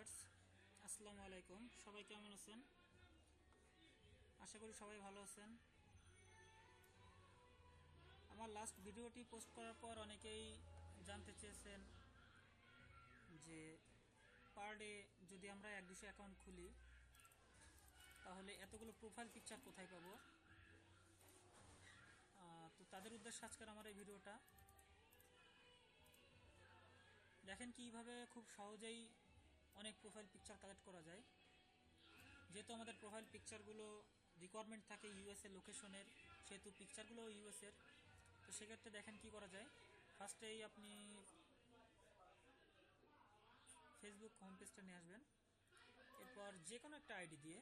Viewers, আসসালামু আলাইকুম। সবাই কেমন আছেন? আশা করি সবাই ভালো আছেন। আমার লাস্ট ভিডিওটি পোস্ট করার পর অনেকেই জানতে চেয়েছেন যে পার ডে যদি আমরা এক দুশো অ্যাকাউন্ট খুলি, তাহলে এতগুলো প্রোফাইল পিকচার কোথায় পাবো? তো তাদের উদ্দেশ্যে আজকের আমার এই ভিডিওটা। দেখেন কীভাবে খুব সহজেই অনেক প্রোফাইল পিকচার কালেক্ট করা যায়। যেহেতু আমাদের প্রোফাইল পিকচারগুলো রিকোয়ারমেন্ট থাকে ইউএসএ লোকেশনের সেহেতু পিকচারগুলো ইউএসের তো সেক্ষেত্রে দেখেন কি করা যায়। ফার্স্টেই আপনি ফেসবুক হোম পেজটা নিয়ে আসবেন। এরপর যে কোনো একটা আইডি দিয়ে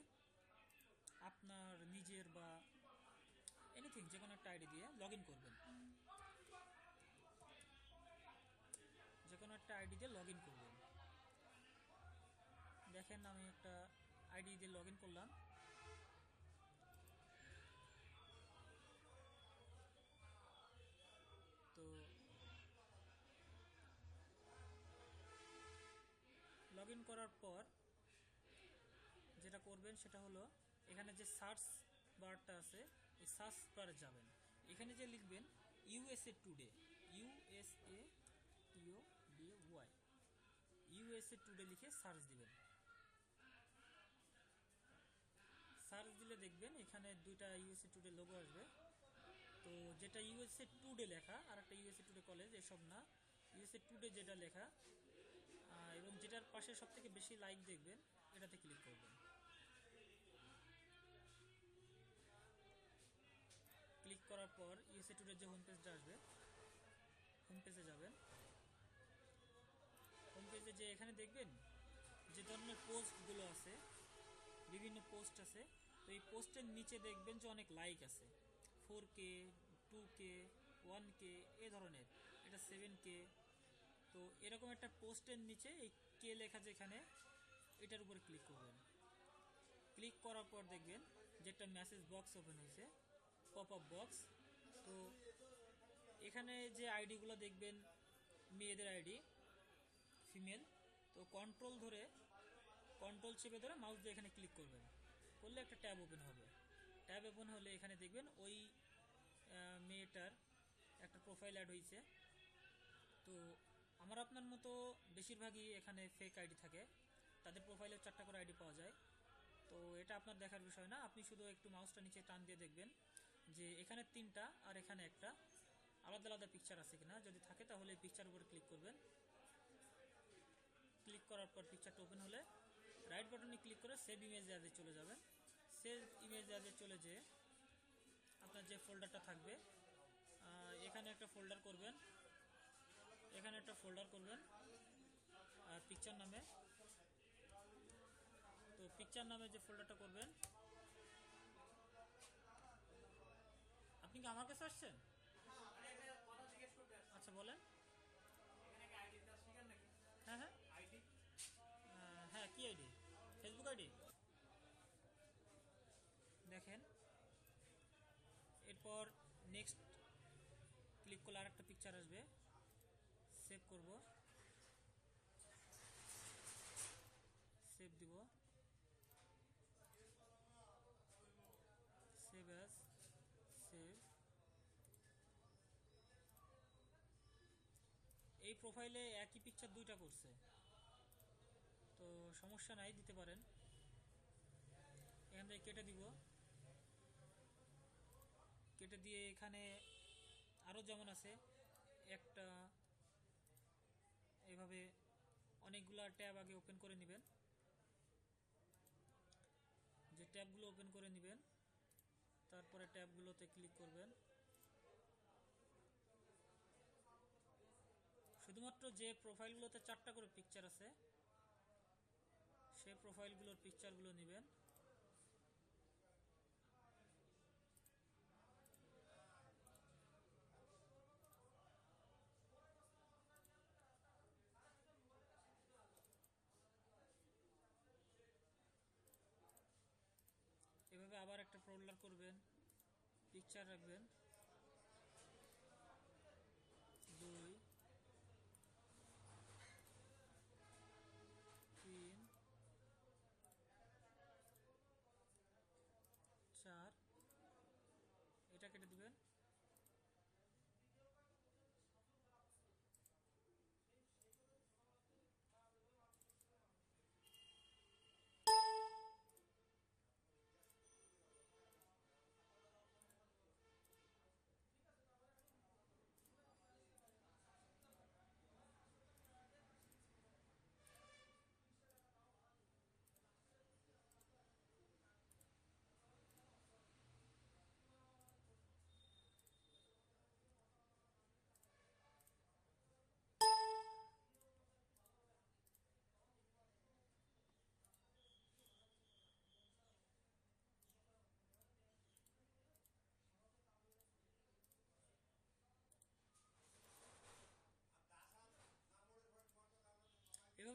আপনার নিজের বা এনিথিং যে কোনো একটা আইডি দিয়ে লগ ইন করবেন। যে কোনো একটা আইডি দিয়ে লগ ইন করবেন। দেখেন, আমি একটা আইডি দিয়ে লগ করলাম। তো লগ করার পর যেটা করবেন সেটা হলো, এখানে যে সার্চ বারটা আছে, এই সার্চ বারে যাবেন। এখানে যে লিখবেন USA today USA T O D Y USA today লিখে সার্চ দিবেন সার্চ দিলে দেখবেন, এখানে দুইটা ইউএসএ টুডে লোগো আসবে। তো যেটা ইউএসএ টুডে লেখা, আর একটা ইউএসএ টুডে কলেজ এসব না। ইউএসএ টুডে যেটা লেখা এবং যেটার পাশে সব থেকে বেশি লাইক দেখবেন, এটাতে ক্লিক করবেন। ক্লিক করার পর ইউএসএ টুডের যে হোম পেজটা আসবে হোম পেজে যাবেন। হোম পেজে যে এখানে দেখবেন, যে ধরনের পোস্টগুলো আছে, বিভিন্ন পোস্ট আছে তো এই পোস্টের নিচে দেখবেন যে অনেক লাইক আছে। Four K two K one K এ ধরনের। এটা সেভেন কে তো এরকম একটা পোস্টের নিচে এই কে লেখা যেখানে, এটার উপরে ক্লিক করবেন। ক্লিক করার পর দেখবেন যে একটা মেসেজ বক্স ওপেন হয়েছে পপ আপ বক্স তো এখানে যে আইডিগুলো দেখবেন, মেয়েদের আইডি ফিমেল তো কন্ট্রোল ধরে কন্ট্রোল চেপে ধরে মাউস দিয়ে এখানে ক্লিক করবেন। করলে একটা ট্যাব ওপেন হবে। ট্যাব ওপেন হলে এখানে দেখবেন ওই মেয়েটার একটা প্রোফাইল অ্যাড হয়েছে তো আমার আপনার মতো বেশিরভাগই এখানে ফেক আইডি থাকে। তাদের প্রোফাইলে চারটা করে আইডি পাওয়া যায়। তো এটা আপনার দেখার বিষয় না। আপনি শুধু একটু মাউসটা নিচে টান দিয়ে দেখবেন যে এখানে তিনটা আর এখানে একটা। আলাদা আলাদা পিকচার আছে কিনা। যদি থাকে তাহলে পিকচার উপরে ক্লিক করবেন। ক্লিক করার পর পিকচারটা ওপেন হলে রাইট বাটনে ক্লিক করে সেভ ইমেজ অ্যাজে চলে যাবেন। সেভ ইমেজ অ্যাজে চলে যেয়ে আপনার যে ফোল্ডারটা থাকবে এখানে একটা ফোল্ডার করবেন। এখানে একটা ফোল্ডার করবেন পিকচার নামে। তো পিকচার নামে যে ফোল্ডারটা করবেন। আপনি কি আমার কাছে আসছেন? আইডি দেখেন। এরপর নেক্সট ক্লিক করলে আরেকটা পিকচার আসবে। সেভ করব। সেভ দিব। সেভ সেভ এই প্রোফাইলে একই পিকচার দুইটা করছে। তো সমস্যা নাই, দিতে পারেন। এখান থেকে কেটে দিব। কেটে দিয়ে এখানে আরও যেমন আছে, একটা এইভাবে অনেকগুলা ট্যাব আগে ওপেন করে নেবেন। যে ট্যাবগুলো ওপেন করে নেবেন, তারপরে ট্যাবগুলোতে ক্লিক করবেন। শুধুমাত্র যে প্রোফাইলগুলোতে চারটা করে পিকচার আছে সেই প্রোফাইলগুলোর পিকচারগুলো নেবেন এভাবে আবার একটা ফোল্ডার করবেন পিকচার রাখবেন দুই তিন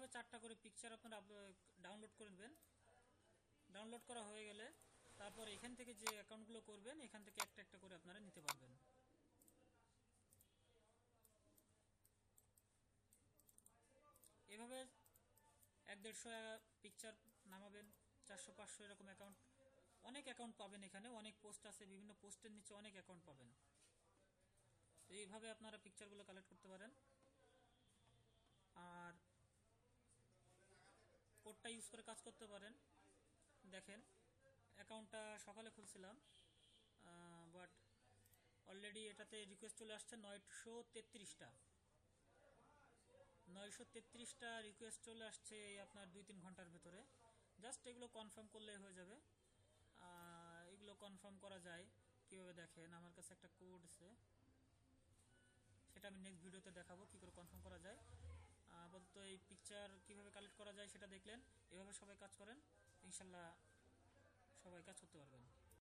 এইভাবে চারটা করে পিকচার আপনারা ডাউনলোড করে নেবেন। ডাউনলোড করা হয়ে গেলে তারপর এখান থেকে যে অ্যাকাউন্টগুলো করবেন, এখান থেকে একটা একটা করে আপনারা নিতে পারবেন। এভাবে এক দেড়শো পিকচার নামাবেন, চারশো, পাঁচশো এরকম অ্যাকাউন্ট অনেক অ্যাকাউন্ট পাবেন এখানে, অনেক পোস্ট আছে, বিভিন্ন পোস্টের নিচে অনেক অ্যাকাউন্ট পাবেন। তো এইভাবে আপনারা পিকচারগুলো কালেক্ট করতে পারেন আর কোডটা ইউজ করে কাজ করতে পারেন। দেখেন অ্যাকাউন্টটা সকালে খুলছিলাম বাট অলরেডি এটাতে রিকোয়েস্ট চলে আসছে নয়শো তেত্রিশটা। নয়শো তেত্রিশটা রিকোয়েস্ট চলে আসছে আপনার দুই তিন ঘণ্টার ভেতরে। জাস্ট এগুলো কনফার্ম করলেই হয়ে যাবে। এগুলো কনফার্ম করা যায়। কীভাবে দেখেন, আমার কাছে একটা কোড আছে সেটা আমি নেক্সট ভিডিওতে দেখাবো, কী করে কনফার্ম করা যায়। আপাতত এই পিকচার কীভাবে কালেক্ট করা যায় সেটা দেখলেন। এভাবে সবাই কাজ করেন। ইনশাল্লাহ সবাই কাজ করতে পারবেন।